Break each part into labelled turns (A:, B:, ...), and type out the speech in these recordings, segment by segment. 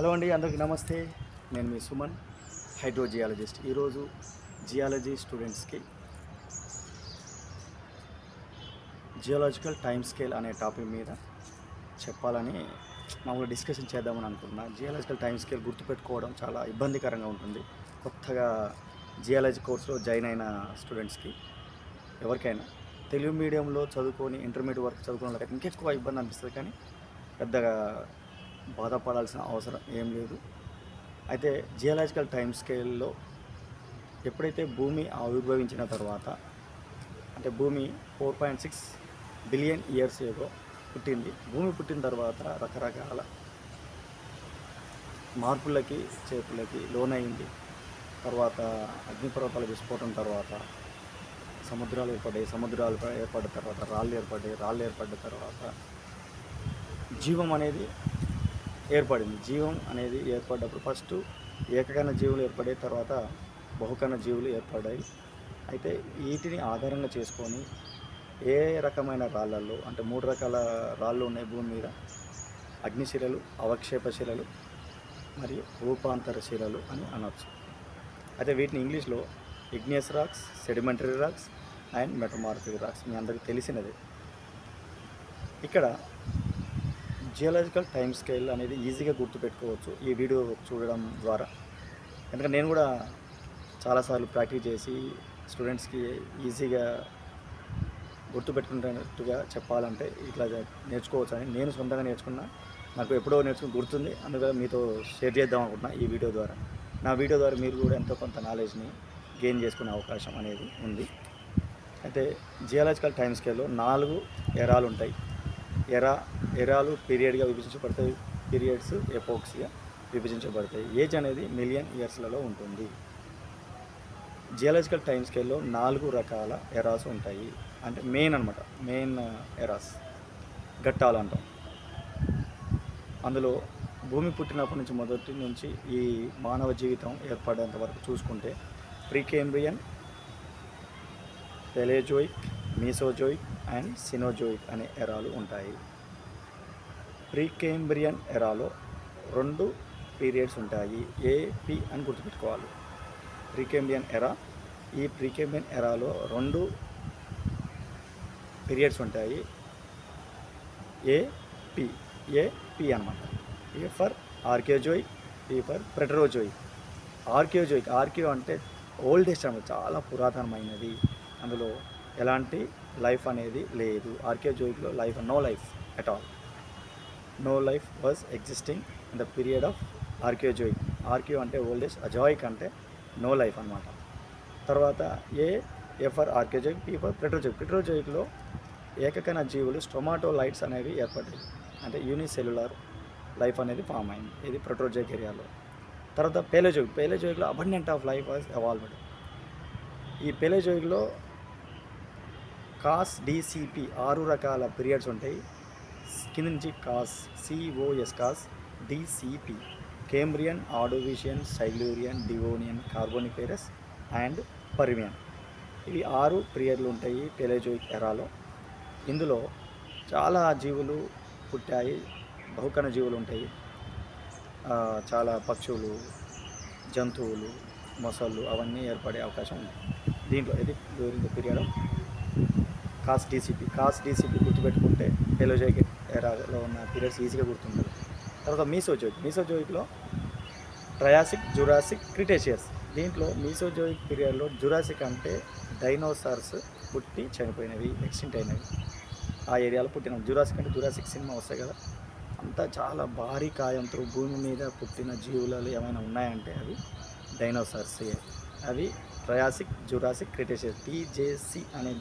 A: Hello అండి అందరికీ నమస్తే. నేను మీ సుమన్ హైడ్రోజియాలజిస్ట్. ఈరోజు జియాలజీ స్టూడెంట్స్కి జియోలాజికల్ టైమ్ స్కేల్ అనే టాపిక్ మీద చెప్పాలని మామూలు డిస్కషన్ చేద్దామని అనుకున్నా జియాలజికల్ టైమ్ స్కేల్ గుర్తుపెట్టుకోవడం చాలా ఇబ్బందికరంగా ఉంటుంది. కొత్తగా జియాలజీ కోర్సులో జాయిన్ అయిన స్టూడెంట్స్కి ఎవరికైనా తెలుగు మీడియంలో చదువుకొని ఇంటర్మీడియట్ వరకు చదువుకున్న వాళ్ళకి ఇంకెక్కువ ఇబ్బంది అనిపిస్తుంది కానీ పెద్దగా బాధపడాల్సిన అవసరం ఏం లేదు. అయితే జియలాజికల్ టైం స్కేల్లో ఎప్పుడైతే భూమి ఆవిర్భవించిన తర్వాత అంటే భూమి four point six billion years ఏదో పుట్టింది. భూమి పుట్టిన తర్వాత రకరకాల మార్పులకి చేతులకి లోనైంది. తర్వాత అగ్నిపర్వతాల విస్ఫోటం తర్వాత సముద్రాలు ఏర్పడ్డాయి. సముద్రాలు ఏర్పడిన తర్వాత రాళ్ళు ఏర్పడ్డాయి. రాళ్ళు ఏర్పడిన తర్వాత జీవం అనేది ఏర్పడింది. జీవం అనేది ఏర్పడ్డప్పుడు ఫస్ట్ ఏకకణ జీవులు ఏర్పడే తర్వాత బహుకణ జీవులు ఏర్పడ్డాయి. అయితే వీటిని ఆధారంగా చేసుకొని ఏ రకమైన రాళ్ళల్లో అంటే మూడు రకాల రాళ్ళు ఉన్నాయి భూమి మీద. అగ్నిశిలలు అవక్షేప శిలలు మరియు రూపాంతర శిలలు అని అనొచ్చు. అయితే వీటిని ఇంగ్లీష్లో igneous rocks sedimentary rocks and metamorphic rocks మీ అందరికీ తెలిసినదే. ఇక్కడ జియోలాజికల్ టైం స్కేల్ అనేది ఈజీగా గుర్తుపెట్టుకోవచ్చు ఈ వీడియో చూడడం ద్వారా. ఎందుకంటే నేను కూడా చాలాసార్లు ప్రాక్టీస్ చేసి స్టూడెంట్స్కి ఈజీగా గుర్తుపెట్టుకునేటట్టుగా చెప్పాలంటే ఇట్లా నేర్చుకోవచ్చు అని నేను సొంతంగా నేర్చుకున్నా. నాకు ఎప్పుడో నేర్చుకుని గుర్తుంది. అందుకని మీతో షేర్ చేద్దాం అనుకుంటున్నా ఈ వీడియో ద్వారా. నా వీడియో ద్వారా మీరు కూడా ఎంతో కొంత నాలెడ్జ్ని గెయిన్ చేసుకునే అవకాశం అనేది ఉంది. అయితే జియాలజికల్ టైం స్కేల్లో నాలుగు ఎరాలు ఉంటాయి ఎరా ఎరాలు పీరియడ్గా విభజించబడతాయి. పీరియడ్స్ ఎపోక్స్గా విభజించబడతాయి. ఏజ్ అనేది మిలియన్ ఇయర్స్లలో ఉంటుంది. జియాలజికల్ టైం స్కేల్లో నాలుగు రకాల ఎరాస్ ఉంటాయి. అంటే మెయిన్ అనమాట మెయిన్ ఎరాస్. ఘట్టాలు అంటాం. అందులో భూమి పుట్టినప్పటి నుంచి మొదటి నుంచి ఈ మానవ జీవితం ఏర్పడేంత వరకు చూసుకుంటే ప్రీకేంబ్రియన్ పెలేజోయిక్ మీసోజోయిక్ అండ్ సినోజోయిక్ అనే ఎరాలు ఉంటాయి. ప్రీకేంబ్రియన్ ఎరాలో రెండు పీరియడ్స్ ఉంటాయి. ఏపి అని గుర్తుపెట్టుకోవాలి. ప్రీకేంబ్రియన్ ఎరా ఈ ప్రీకేంబ్రియన్ ఎరాలో రెండు పీరియడ్స్ ఉంటాయి. ఏపి ఏపి అనమాట A for Archaeozoic E for Proterozoic Archaeozoic archaeo అంటే ఓల్డెస్ట్ అనమాట చాలా పురాతనమైనది. అందులో ఎలాంటి లైఫ్ అనేది లేదు. ఆర్కియోజోయిక్లో life no life at all. No life was existing in the period of archaeozoic archaeo అంటే ఓల్డేజ్ అజాయిక్ అంటే నో లైఫ్ అనమాట తర్వాత ఏ ఏ ఫర్ ఆర్కియోజోయిక్ పీఫర్ ఫర్ ప్రెట్రోజోయిక్ ప్రెట్రోజోయిక్లో ఏకకణ జీవులు స్టొమాటోలైట్స్ అనేవి ఏర్పడ్డాయి. అంటే యూనిసెల్యులర్ లైఫ్ అనేది ఫామ్ అయింది. ఇది ప్రోటోజోయిక్ ఏరియాలో. తర్వాత paleozoic పేలేజోయిక్లో abundant of life was evolved. ఈ పేలేజోయిక్లో కాస్ డిసిపి ఆరు రకాల పీరియడ్స్ ఉంటాయి. కింద నుంచి cos C O S cos D C P Cambrian Ordovician Silurian Devonian Carboniferous and Permian. ఇవి ఆరు పీరియడ్లు ఉంటాయి పేలోజోయిక్ ఎరాలో. ఇందులో చాలా జీవులు పుట్టాయి బహుకణ జీవులు ఉంటాయి. చాలా పక్షులు జంతువులు మొసళ్ళు అవన్నీ ఏర్పడే అవకాశం ఉంది. దీంట్లో ఇది during the period? Of cos DCP cos DCP గుర్తుపెట్టుకుంటే ఎలోజోయిక్ ఎరాలో ఉన్న పీరియడ్స్ ఈజీగా గుర్తుంటుంది తర్వాత మీసోజోయిక్ మీసోజోయిక్లో ట్రయాసిక్ జురాసిక్ క్రిటేషియస్ దీంట్లో మీసోజోయిక్ పీరియడ్లో జురాసిక్ అంటే డైనోసార్స్ పుట్టి చనిపోయినవి ఎక్స్టింట్ అయినవి. ఆ ఏరియాలో పుట్టిన జురాసిక్ అంటే జురాసిక్ సినిమా వస్తాయి కదా. అంతా చాలా భారీ కాయంతో భూమి మీద పుట్టిన జీవులలో ఏమైనా ఉన్నాయంటే అవి డైనోసార్స్ అవి ట్రయాసిక్ జురాసిక్ క్రిటేషియస్ టీజేసి అనే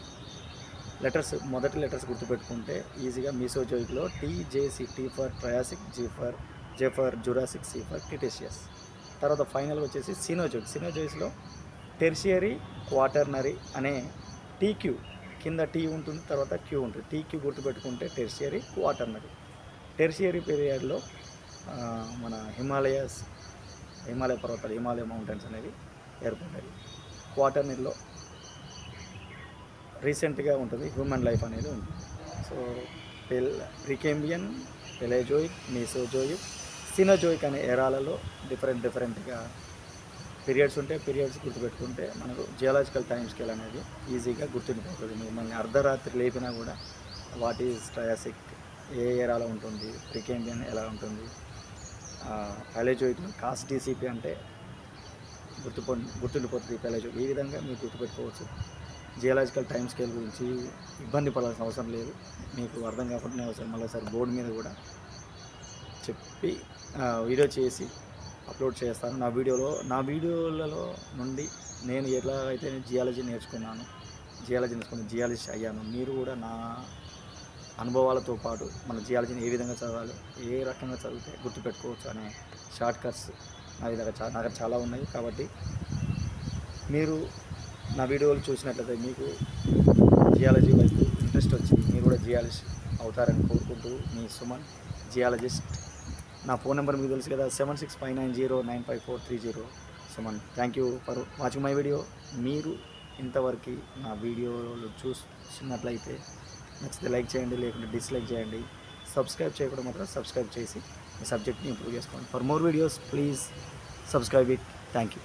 A: లెటర్స్ మొదటి లెటర్స్ గుర్తుపెట్టుకుంటే ఈజీగా మీసోజోయిక్లో TJC T for Triassic G for J for Jurassic C for తర్వాత ఫైనల్ వచ్చేసి సినోజోయిక్ సినోజోయిస్లో టెర్షియరీ క్వాటర్నరీ అనే టీక్యూ కింద టీ ఉంటుంది తర్వాత క్యూ ఉంటుంది. టీక్యూ గుర్తుపెట్టుకుంటే టెర్షియరీ క్వాటర్నరీ టెర్షియరీ పీరియడ్లో మన హిమాలయస్ హిమాలయ పర్వతాలు హిమాలయ మౌంటైన్స్ అనేవి ఏర్పడ్డాయి. క్వాటర్నరీలో రీసెంట్గా ఉంటుంది హ్యూమన్ లైఫ్ అనేది ఉంది. సో పెల్ ప్రికేంబియన్ పెలేజోయిక్ మీసోజోయిక్ సినోజోయిక్ అనే ఎరాలలో డిఫరెంట్ డిఫరెంట్గా పీరియడ్స్ ఉంటే పీరియడ్స్ గుర్తుపెట్టుకుంటే మనకు జియాలజికల్ టైం స్కేల్ అనేది ఈజీగా గుర్తుండిపోతుంది. మిమ్మల్ని అర్ధరాత్రి లేపినా కూడా వాట్ ఈజ్ ట్రయాసిక్ ఏ ఏరాలో ఉంటుంది ప్రికేండియన్ ఎలా ఉంటుంది పైలేజోయిక్లో కాస్ట్ డీసీపీ అంటే గుర్తుపో గుర్తుండిపోతుంది పెలేజోయిక్. ఈ విధంగా మీరు గుర్తుపెట్టుకోవచ్చు. జియాలజికల్ టైం స్కేల్ గురించి ఇబ్బంది పడాల్సిన అవసరం లేదు. మీకు అర్థం కాకుండా అవసరం మళ్ళీ ఒకసారి బోర్డు మీద కూడా చెప్పి వీడియో చేసి అప్లోడ్ చేస్తాను. నా వీడియోలో నా వీడియోలలో నుండి నేను ఎలా అయితే జియాలజీ నేర్చుకున్నాను జియాలజీ నేర్చుకుని జియాలజిస్ట్ అయ్యాను మీరు కూడా నా అనుభవాలతో పాటు మన జియాలజీని ఏ విధంగా చదవాలి ఏ రకంగా చదివితే గుర్తుపెట్టుకోవచ్చు అనే షార్ట్ కట్స్ నా దగ్గర నా దగ్గర చాలా ఉన్నాయి. కాబట్టి మీరు నా వీడియోలు చూసినట్లయితే మీకు జియాలజీ వైపు ఇంట్రెస్ట్ వచ్చి మీరు కూడా జియాలజీ అవుతారని కోరుకుంటూ మీ సుమన్ జియాలజిస్ట్. నా ఫోన్ నెంబర్ మీకు తెలుసు కదా seven six five nine zero nine five four three zero. Suman thank you for watching my video. మీరు ఇంతవరకు నా వీడియోలు చూస్తున్నట్లయితే నచ్చితే లైక్ చేయండి లేకుంటే డిస్లైక్ చేయండి. సబ్స్క్రైబ్ చేయకుండా మాత్రం సబ్స్క్రైబ్ చేసి మీ సబ్జెక్ట్ని ఇంప్రూవ్ చేసుకోండి. For more videos please subscribe it. Thank you.